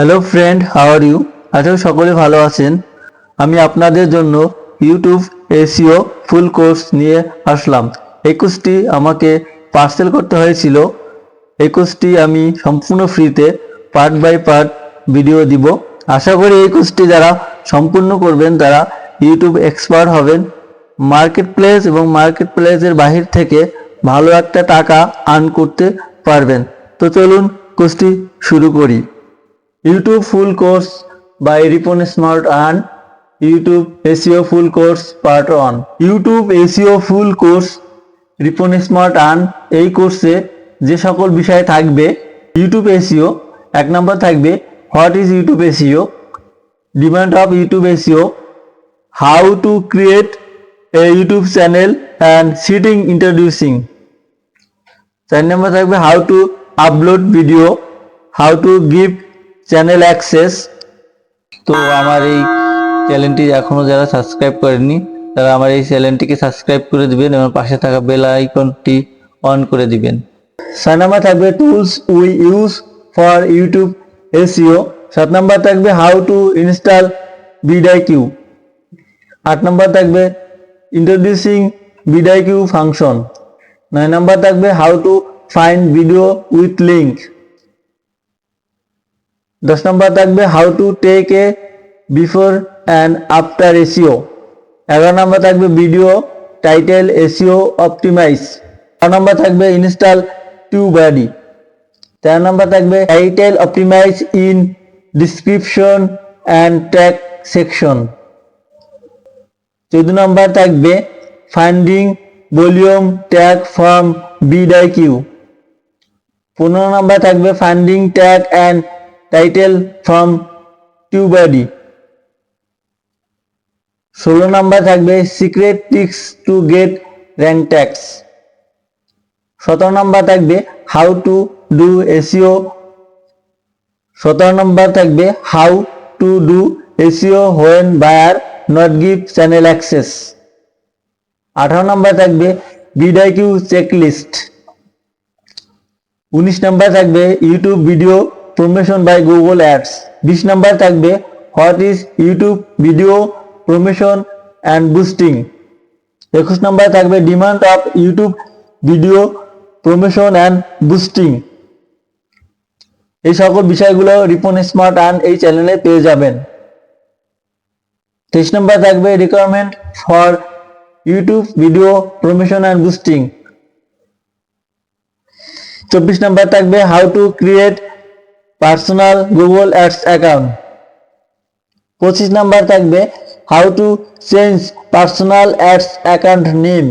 Hello friend how are you আশা সকলে ভালো আছেন। আমি আপনাদের জন্য ইউটিউব এসিও ফুল কোর্স নিয়ে আসলাম। এই কোর্সটি আমাকে পার্সেল করতে হয়েছিল। এই কোর্সটি আমি সম্পূর্ণ ফ্রিতে পার্ট বাই পার্ট ভিডিও দিব। আশা করি এই কোর্সটি যারা সম্পূর্ণ করবেন, তারা ইউটিউব এক্সপার্ট হবেন। মার্কেট প্লেস এবং মার্কেট প্লেসের বাহির থেকে ভালো একটা টাকা আর্ন করতে পারবেন। তো চলুন কোর্সটি শুরু করি। YouTube full course by Ripon smart earn YouTube SEO full course part one YouTube SEO full course Ripon smart earn এই কোর্সে যে সকল বিষয় থাকবে ইউটিউব এসিও এক নম্বর থাকবে what is YouTube SEO demand of YouTube SEO how to create a YouTube channel and setting introducing চার নম্বর থাকবে how to upload video how to give channel access. তো আমার এই চ্যানেলটি এখনও যারা সাবস্ক্রাইব করেননি, তারা আমার এই চ্যানেলটিকে সাবস্ক্রাইব করে দিবেন এবং পাশে থাকা বেল আইকনটি অন করে দিবেন। ছয় নম্বর থাকবে tools we use for YouTube SEO সাত নম্বর থাকবে how to install vidIQ আট নম্বর থাকবে ইন্ট্রোডিউসিং বিডাই কিউ ফাংশন। নয় নম্বর থাকবে how to find video with link দশ নম্বর থাকবে how to take a before and after SEO এগারো নম্বর থাকবে ভিডিও টাইটেল এসিও অপটিমাইজ বারো নম্বর থাকবে ইনস্টল টু বডি তেরো নম্বর থাকবে title optimize in description and tag section চোদ্দ নম্বর থাকবে finding volume tag from vidIQ পনেরো নম্বর থাকবে finding tag and title from TubeBuddy ষোলো নাম্বার থাকবে secret tricks to get rank tags সতেরো নাম্বার থাকবে হাউ টু ডু এসিও সতেরো নম্বর থাকবে how to do SEO when buyer not give channel access আঠারো নম্বর থাকবে বিডাই কিউ চেকলিস্ট উনিশ নম্বর থাকবে YouTube video promotion by Google ads বিশ নাম্বার থাকবে what is YouTube video promotion and boosting একুশ নম্বর থাকবে demand of YouTube video promotion and boosting এই সকল বিষয়গুলো রিপন স্মার্ট অ্যান্ড এই চ্যানেলে পেয়ে যাবেন। তেইশ নম্বর থাকবে requirement for YouTube video promotion and boosting চব্বিশ নম্বর থাকবে how to create personal Google ads account. পঁচিশ নাম্বার থাকবে how to change personal ads account name.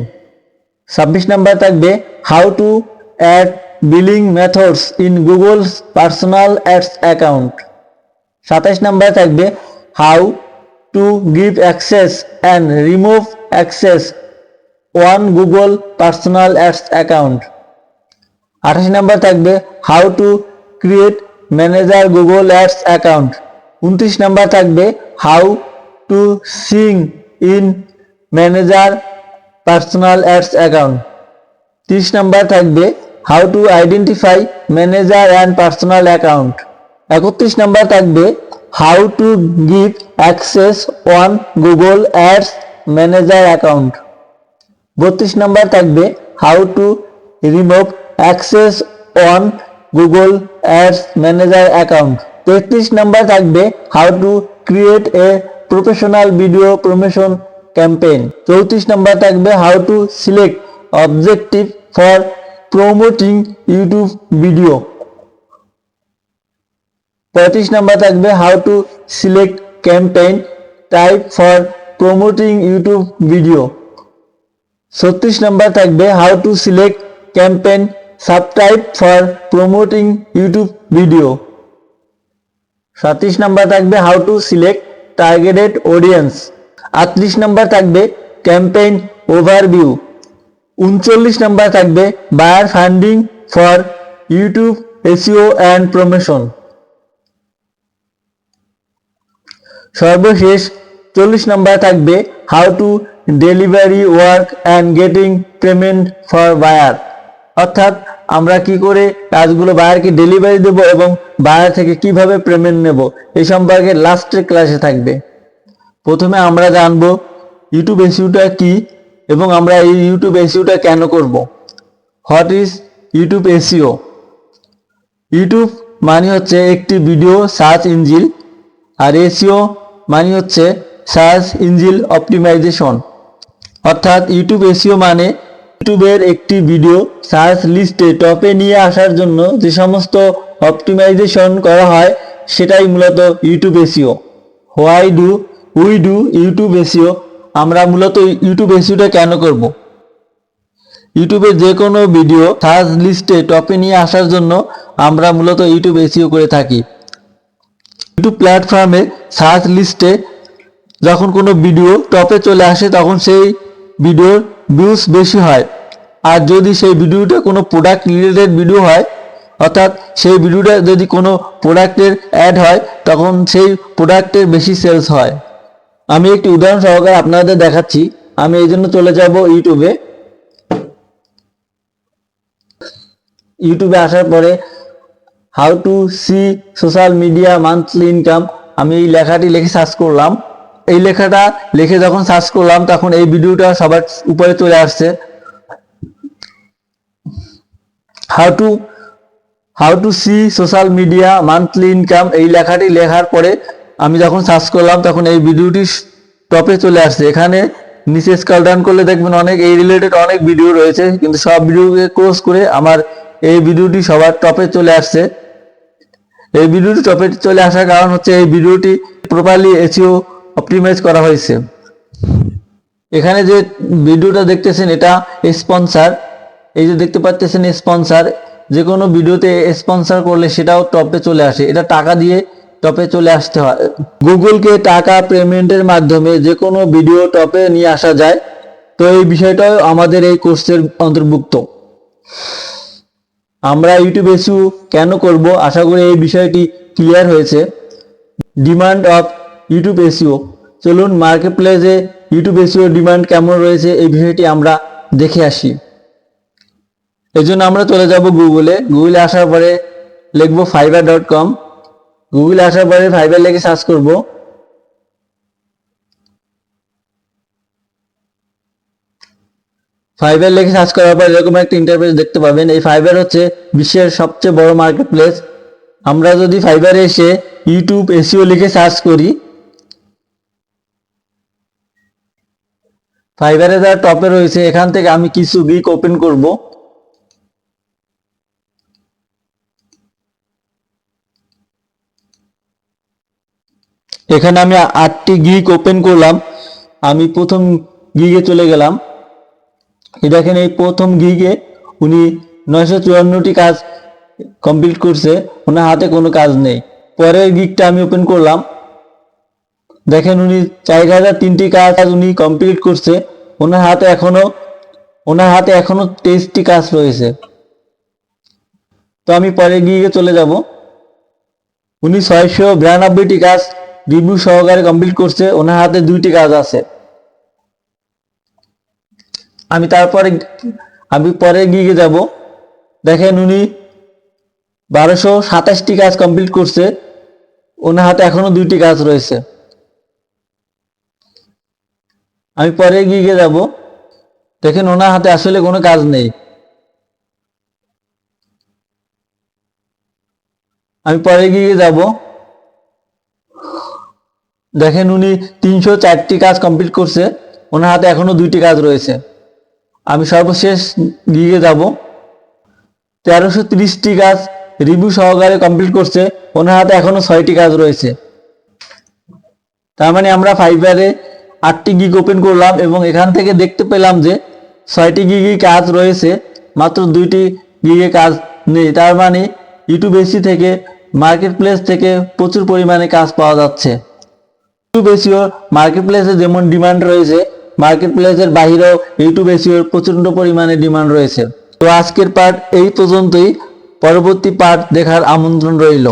ছাব্বিশ নাম্বার থাকবে how to add billing methods in Google personal ads account. সাতাইশ number থাকবে how to give access and remove access one Google personal ads account. আঠাশ number থাকবে how to create manager Google ads account. উনত্রিশ number থাকবে how to sign in manager personal ads account. তিরিশ number থাকবে how to identify manager and personal account. একত্রিশ number থাকবে how to give access on Google ads manager account. বত্রিশ number থাকবে how to remove access on Google ads manager account তেত্রিশ number থাকবে how to create a professional video promotion campaign চৌত্রিশ number থাকবে how to select objective for promoting YouTube video পঁয়ত্রিশ number থাকবে how to select campaign type for promoting YouTube video ছত্রিশ number থাকবে how to select campaign subtype for promoting YouTube video. সাতত্রিশ number থাকবে how to select targeted audience আটত্রিশ number থাকবে campaign overview উনচল্লিশ number থাকবে buyer funding for YouTube SEO and promotion সর্বশেষ চল্লিশ নাম্বার থাকবে how to delivery work and getting payment for buyer অর্থাৎ আমরা কি করে কাজগুলো বায়ারকে ডেলিভারি দেব এবং বায়ার থেকে কীভাবে পেমেন্ট নেব, এই সম্পর্কে লাস্টের ক্লাসে থাকবে। প্রথমে আমরা জানব ইউটিউব এসইউটা কি এবং আমরা এই ইউটিউব এসইউটা কেন করব। What is YouTube SEO YouTube মানে হচ্ছে একটি ভিডিও সার্চ ইঞ্জিন আর এসইও মানে হচ্ছে সার্চ ইঞ্জিন অপটিমাইজেশন অর্থাৎ ইউটিউব এসইও মানে ইউটিউবের একটি ভিডিও সার্চ লিস্টে টপে নিয়ে আসার জন্য যে সমস্ত অপটিমাইজেশন করা হয়, সেটাই মূলত YouTube SEO why do, we do, YouTube SEO আমরা মূলত ইউটিউব এসিওটা কেন করব? ইউটিউবের যে কোনো ভিডিও সার্চ লিস্টে টপে নিয়ে আসার জন্য আমরা মূলত ইউটিউব এসিও করে থাকি। ইউটিউব প্ল্যাটফর্মে সার্চ লিস্টে যখন কোনো ভিডিও টপে চলে আসে, তখন সেই ভিডিওর ভিউজ বেশি হয়। আর যদি সেই ভিডিওটা কোনো প্রোডাক্ট রিলেটেড ভিডিও হয়, অর্থাৎ সেই ভিডিওটা যদি কোনো প্রোডাক্টের অ্যাড হয়, তখন সেই প্রোডাক্টের বেশি সেলস হয়। আমি একটি উদাহরণ সহকারে আপনাদের দেখাচ্ছি। আমি এই জন্য চলে যাব ইউটিউবে ইউটিউবে আসার পরে how to see social media monthly income আমি এই লেখাটি লিখে সার্চ করলাম। এই লেখাটা লিখে যখন সার্চ করলাম, তখন এই ভিডিওটা সবার উপরে চলে আসছে। How to how to see social media monthly income এই লেখাটি লেখার পরে আমি যখন সার্চ করলাম, তখন এই ভিডিওটি টপে চলে আসছে। এখানে নিচে স্কল ডাউন করলে দেখবেন অনেক, এই রিলেটেড অনেক ভিডিও রয়েছে, কিন্তু সব ভিডিওকে ক্লোজ করে আমার এই ভিডিওটি সবার টপে চলে আসছে। এই ভিডিওটি টপে চলে আসার কারণ হচ্ছে এই ভিডিওটি প্রপারলি এসিও অপটিমাইজ করা হয়েছে। এখানে যে ভিডিওটা দেখতেছেন, এটা স্পন্সার। এই যে দেখতে পাচ্ছেন স্পন্সার। যে কোনো ভিডিওতে স্পন্সার করলে সেটাও টপে চলে আসে। এটা টাকা দিয়ে টপে চলে আসতে হয়। গুগলকে টাকা পেমেন্টের মাধ্যমে যে কোনো ভিডিও টপে নিয়ে আসা যায়। তো এই বিষয়টাও আমাদের এই কোর্সের অন্তর্ভুক্ত। আমরা ইউটিউব এসু কেন করব? আশা করি এই বিষয়টি ক্লিয়ার হয়েছে। ডিমান্ড অফ ইউটিউব এসিও চলুন মার্কেট প্লেসে ইউটিউব এসিও ডিমান্ড কেমন রয়েছে, এই বিষয়টি আমরা দেখে আসি। এই জন্য আমরা চলে যাব গুগলে গুগলে আসার পরে লিখব ফাইবার ডট কম গুগলে আসার পরে ফাইবার লিখে সার্চ করব। ফাইবার লিখে সার্চ করার পর এরকম একটা ইন্টারফেস দেখতে পাবেন। এই ফাইবার হচ্ছে বিশ্বের সবচেয়ে বড় মার্কেট প্লেস আমরা যদি ফাইবারে এসে ইউটিউব এসিও লিখে সার্চ করি ফাইবারে যারা টপে রয়েছে, এখান থেকে আমি কিছু গিক ওপেন করব। এখানে আমি আটটি গিক ওপেন করলাম। আমি প্রথম গিগে চলে গেলাম। দেখেন, এই প্রথম গিগে উনি নয়শো চুয়ান্নটি কাজ কমপ্লিট করছে, ওনার হাতে কোনো কাজ নেই। পরের গিকটা আমি ওপেন করলাম। দেখেন উনি চার হাজার তিনটি কাজ উনি কমপ্লিট করছে। ওনার হাতে এখনও, ওনার হাতে এখনও তেইশটি কাজ রয়েছে। তো আমি পরে গিয়ে চলে যাব। উনি ছয়শো বিরানব্বইটি কাজ রিভিউ সহকারে কমপ্লিট করছে। ওনার হাতে দুইটি কাজ আছে। আমি তারপরে, আমি পরে গিয়ে যাব। দেখেন উনি বারোশো সাতাশটি কাজ কমপ্লিট করছে। ওনার হাতে এখনও দুইটি কাজ রয়েছে। আমি পরে গিয়ে যাব। দেখেন ওনার হাতে আসলে কোনো কাজ নেই। আমি পরে গিয়ে যাব। দেখেন উনি তিনশো চারটি কাজ কমপ্লিট করছে। ওনার হাতে এখনও দুইটি কাজ রয়েছে। আমি সর্বশেষ গিয়ে যাব। তেরোশো ত্রিশটি কাজ রিভিউ সহকারে কমপ্লিট করছে। ওনার হাতে এখনও ছয়টি কাজ রয়েছে। তার মানে আমরা ফাইবারে আটটি গিগ ওপেন করলাম এবং এখান থেকে দেখতে পেলাম যে ছয়টি গিগি কাজ রয়েছে, মাত্র দুইটি গিগে কাজ নেই। তার মানে ইউটিউব এসি থেকে মার্কেট প্লেস থেকে প্রচুর পরিমাণে কাজ পাওয়া যাচ্ছে। ইউটিউব এসিওর মার্কেট প্লেসে যেমন ডিমান্ড রয়েছে মার্কেট প্লেসের বাহিরেও ইউটিউব এসিওর প্রচণ্ড পরিমাণে ডিমান্ড রয়েছে। তো আজকের পার্ট এই পর্যন্তই। পরবর্তী পার্ট দেখার আমন্ত্রণ রইল।